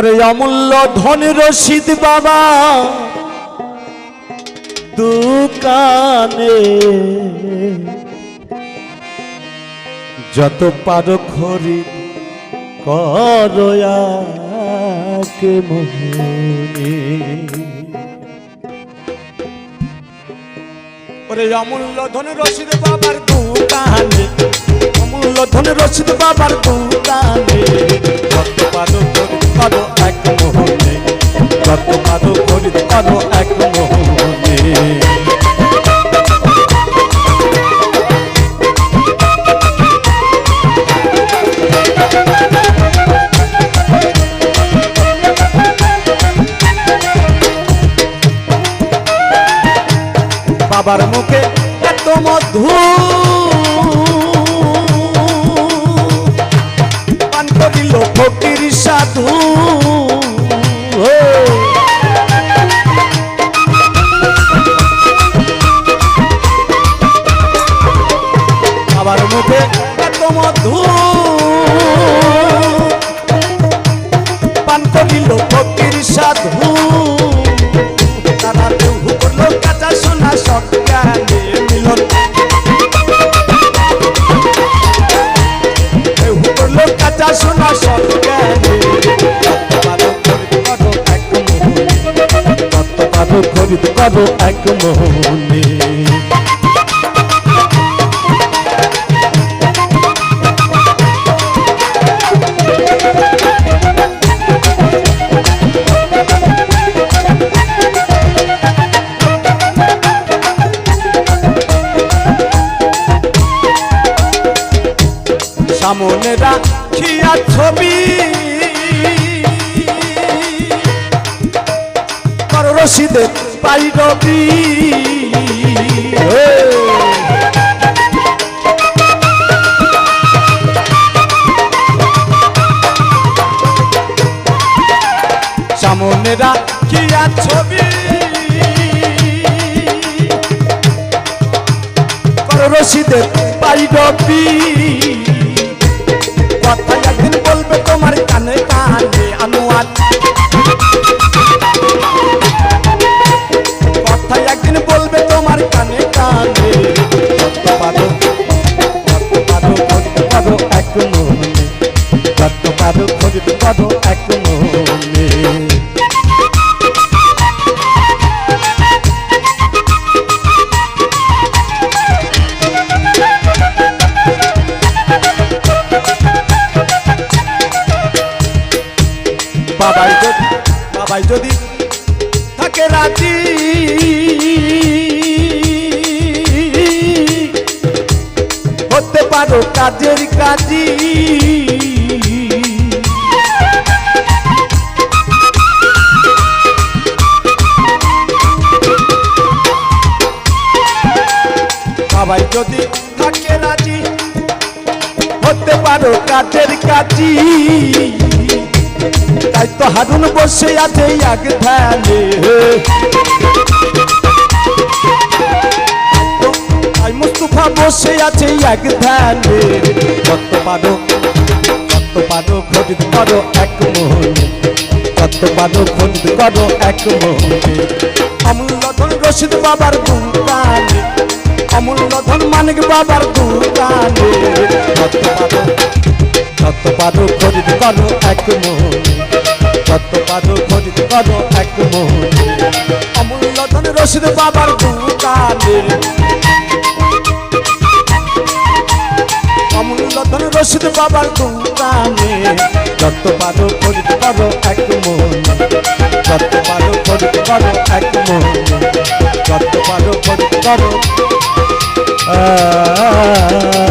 ওরে অমূল্য ধন রশিদ বাবা। দোকানে। যত পারো মোহনে ওরে অমূল্য ধন রশিদ বাবার দোকানে। অমূল্য ধন রশিদ বাবার দোকানে। মোহনে বাবার মুখে এত মধু। পান করিল ফকির সাধু। করিল ফকির সাধু। তারা দেহু করল কাঁচা সোনা সজ্ঞানে মিলন। দেহু করল এক মোহনে। রাখিয়া ছবি রশিদে পাই রবি। সামনে রাখিয়া ছবি রশিদে পাই রবি। কথা একদিন বলবে তোমার কানে কানে আনোয়ার। বাবাই যদি বাবাই যদি থাকে রাজি। হতে পারো কাজের কাজী বাবাই যদি থাকে রাজি, হতে পারো কাজের কাজী হারুন বসে আছে এক ধ্যানে। তাই মুস্তফা বসে আছে এক ধ্যানে। কত পারো কত পারো খরিদ করো এক মোহনে কত পারো খরিদ করো এক মোহনে অমূল্য ধন রশিদ বাবার দোকানে অমূল্য ধন মানিক বাবার দোকানে কত পারো কত পারো খরিদ করো এক মোহনে পারো খরিদ করো এক মোহনে অমূল্য ধন রশিদ বাবার দোকানে অমূল্য ধন রশিদ বাবার দোকানে যত পারো খরিদ করো এক মোহনে যত পারো খরিদ করো এক মোহনে যত পারো খরিদ করো আ